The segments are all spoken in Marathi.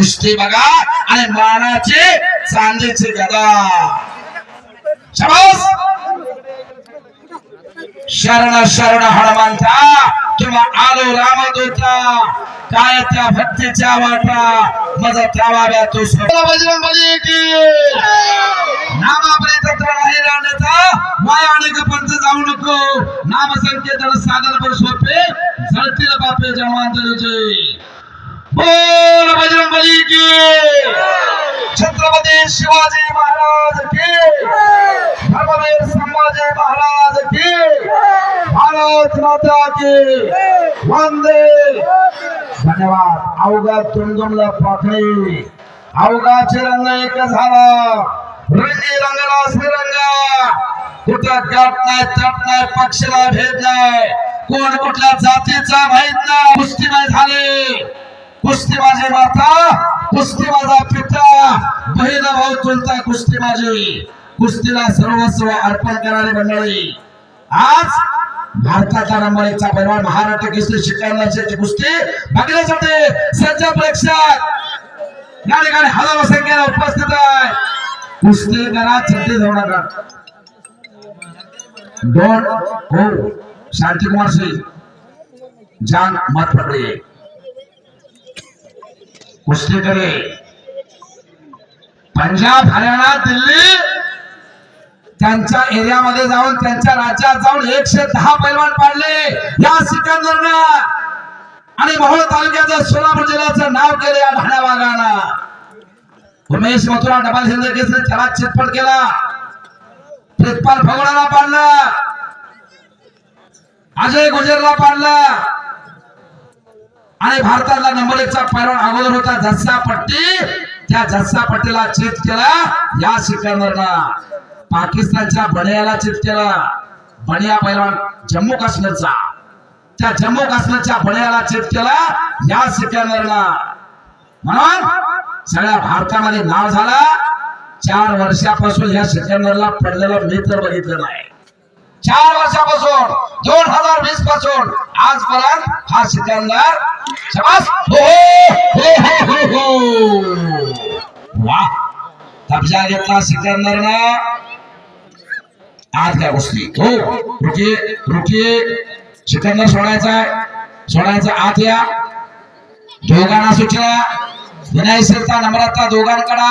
कुस्ती बघा आणि मानाचे चांदीचे गदा. शाबास. शरण शरण हनुमंता किंवा आलो रामदूता. काय त्या भक्तीच्या वाटा? माझा त्यावाव्या तो बजरंग बली की? नामापरी तत्र नाही राहण्याचा माया आणि पंथ जाऊ नको. नाम संकेतन साधन पर सोपे. जळतील बापे जन्मांतरीचे. बोल बजरंग बली की. छत्रपती शिवाजी महाराज की. धर्मवीर संभाजी महाराज की. भारत माता की. वंदे. धन्यवाद. अवघा तुंगमला पाखडी अवघा चिरंग एक झाला. रंगी रंगला श्रीरंगा कुठं गाठ नाही तट नाही पक्षीला भेद नाही. कोण कुठल्या जातीचा माहीत नाही. मुस्लिमाई झाली. कुस्ती माझी माता कुस्ती माझा पिता बहीण भाऊ चुलता कुस्ती माझी कुस्तीला सर्वस्व अर्पण करणारी मंडळी आज भारताचा नंबर एकचा पैलवान महाराष्ट्र केसरी शिकवण्याची कुस्ती बघण्यासाठी सज्ज प्रेक्षक. या ठिकाणी हजारो संख्येला उपस्थित आहे. कुस्ती करा छत्तीस जाऊ नका. दोन हो शांती सिंग जान मत पडले कुस्ती पंजाब हरियाणा दिल्ली त्यांच्या एरियामध्ये जाऊन त्यांच्या राज्यात जाऊन एकशे दहा पैलवान पाडले. या सिकंदरनं आणि मोहोळ तालुक्याचं सोलापूर जिल्ह्याचं नाव केलं या भाड्या वाघानं. उमेश मथुरा डबल हिंद केसरी त्याला चितपट केला. प्रितपाल फगोडाला पाडला. अजय गुजरला पाडला. आणि भारतातला नंबर एकचा पैलवान अगोदर होता झस्सा पट्टी. त्या झस्सा पट्टीला चित केला. या सिकंदरनं पाकिस्तानच्या बनियाला चित केला. बनिया पैलवान जम्मू काश्मीरचा. त्या जम्मू काश्मीरच्या बनियाला चित केला. या सिकंदरला म्हणून सगळ्या भारतामध्ये नाव झाला. चार वर्षापासून या सिकंदरला पडलेलं मी तर बघितलं नाही. चार वर्षापासून दोन हजार वीसपासून आजपर्यंत हा सिकंदर शाबास. हो, हो, हो, हो, वा. कब्जा घेतला सिकंदरनं. आज काय गोष्टी हो रुकी रुकी. सिकंदर सोडायचा सोडायचा आत या. दोघांना सूचना विनय शिरता नम्रता दोघांकडे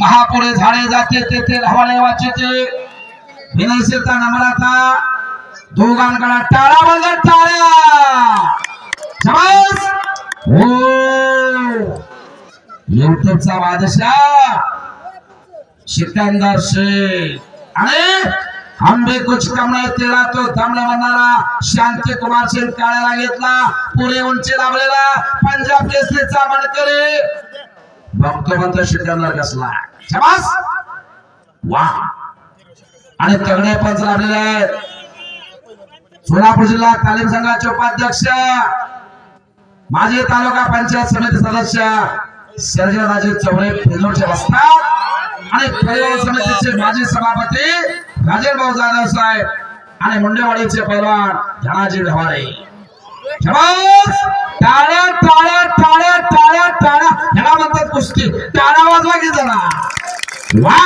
महापुरे झाडे जाते तेथे हवाले वाचते ते शिरता नम्रता दोघांकडे टाळा बंद टाळ्या. शाबास. हो. युट्यूबचा बादशाह. सिकंदर शेख. आणि आंबे कुछ कम तेला तो थांबला म्हणणारा शांती कुमार सिंग काळ्याला घेतला पुढे उंची लाभलेला पंजाब केसरीचा मणकरी बघतो म्हणतो सिकंदर कसला? शाबास. वा. आणि तगडे पंच लाभलेले आहेत. सोलापूर जिल्हा तालीम संघाचे उपाध्यक्ष माजी तालुका पंचायत समिती सदस्य सर्जनराजे चौरे पेलोडचे असतात आणि पर्यावरण समितीचे माजी सभापती राजेंद्र भाऊ जाधव साहेब आणि मुंडेवाडीचे पैलवान धनाजी ढवारे टाळ्या टाळ्या टाळ्या टाळ्या टाळ्या. ह्याला म्हणतात कुस्ती. टाळ्या वाजवा की जरा. वा!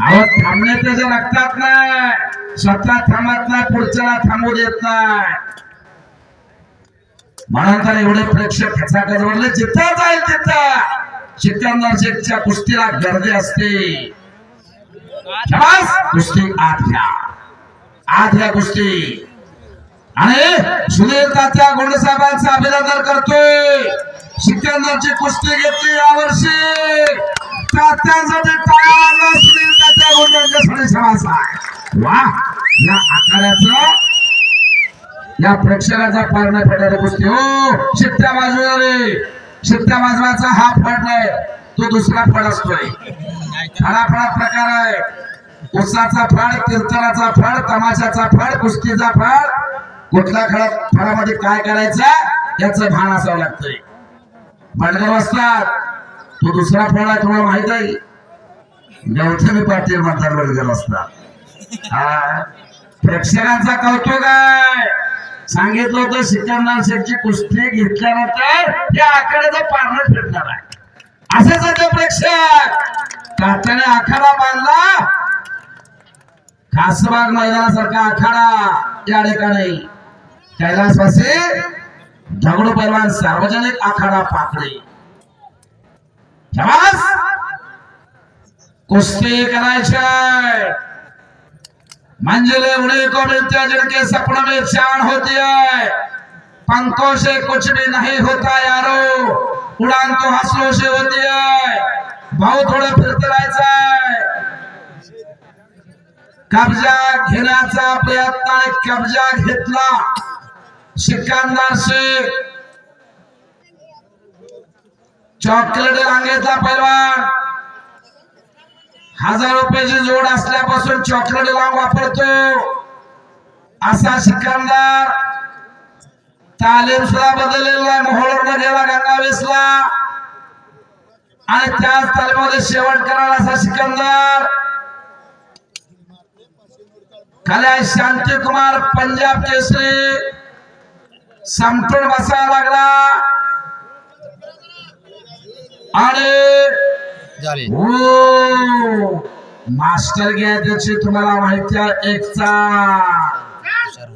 अहो थांबणे त्याच्या लागतात नाही. स्वतः थांबत नाही पुढच्याला थांबू देत नाही. म्हणून तर एवढे प्रेक्षक ह्याचा म्हणले जिथं जाईल तिथं. सिकंदर शेखच्या कुस्तीला गर्दी असते. कुस्ती आत घ्या. आत घ्या कुस्ती. आणि सुनील तात्या गोंडसाहेबांचं अभिनंदन करतोय. सिकंदरची कुस्ती घेतली यावर्षी. तात्यांसाठी टाळ्या सुनील त्या गोंड यांच्यासाठी वा या आकाराचा या प्रेक्षकाचा पार नाही पडणारी गोष्टी हो शिट्ट्या वाजवणारे शिट्ट्या वाजवायचा हा फड नाही. तो दुसरा फड असतोय. फळाफळा प्रकार आहे. उसाचा फळ कीर्तनाचा फळ तमाशाचा फळ कुस्तीचा फळ. कुठल्या खेळात फळामध्ये काय करायचं याचं भान असावं लागतंय. बंडगाव असतात. तो दुसरा फळ आहे तुम्हाला माहीत आहे. गौतमी पाटील मतदार वर्ग असता हा? प्रेक्षकांचा कौतुक आहे. सांगितलं होतं सिकंदर शेठची कुस्ती घेतल्यानंतर हे आखाड्याचं पारणं फिरणार आहे. असेच होते प्रेक्षक. तात्याने आखाडा बांधला. खासबाग मैदानासारखा आखाडा या ठिकाणी. कैलासवासी दगडू पैलवान सार्वजनिक आखाडा पाकडे शाबास कुस्ती करायचे. मंजिले उडी को मिलते हैं जिनके सपनों में चाण होती. है पंखों से कुछ भी नहीं होता यारो. उड़ान तो हंसलों से होती. है भाऊ थोडं फिरते राहायचंय कब्जा घेण्याचा प्रयत्न आणि कब्जा घेतला. सिकंदर सिंग. चॉकलेट रांगेतला पैलवान. हजार रुपयाची जोड असल्यापासून चॉकलेट लांब वापरतो. असा सिकंदर तालीम सुद्धा बदललेला आहे. मोहोळवर गेला गंगावेसला. आणि त्याच तालीमध्ये शेवट करणार असा सिकंदर. कल्या शांती कुमार पंजाब केसरी. संपूर्ण बसायला लागला. आणि झाले. मास्टर घ्या तुम्हाला माहिती आहे एकचा.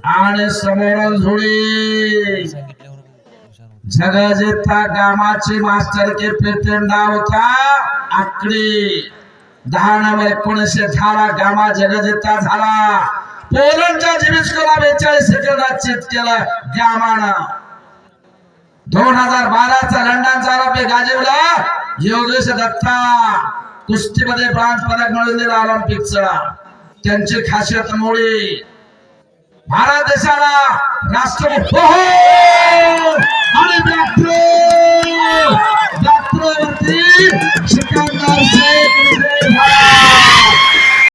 आणि समोर झोळी जगजेता गामाचे मास्टर के पेटेंडा होता आकडी. दहा नव्हे एकोणीसशे झाला गामा जगजेता झाला. पोलंडच्या जिमिस्कोला बेचाळीस सेकंदात चेत केलं गामानं. दोन हजार बाराचा लंडनचा आरोपी गाजवला योगेश दत्ता कुस्तीमध्ये ब्रांज पदक मिळवून दिला ऑलिम्पिकचा त्यांची खासियत मुळे भारत देशाला राष्ट्र हो आणि डॉक्टर डॉक्टरवरती सिकंदर शेख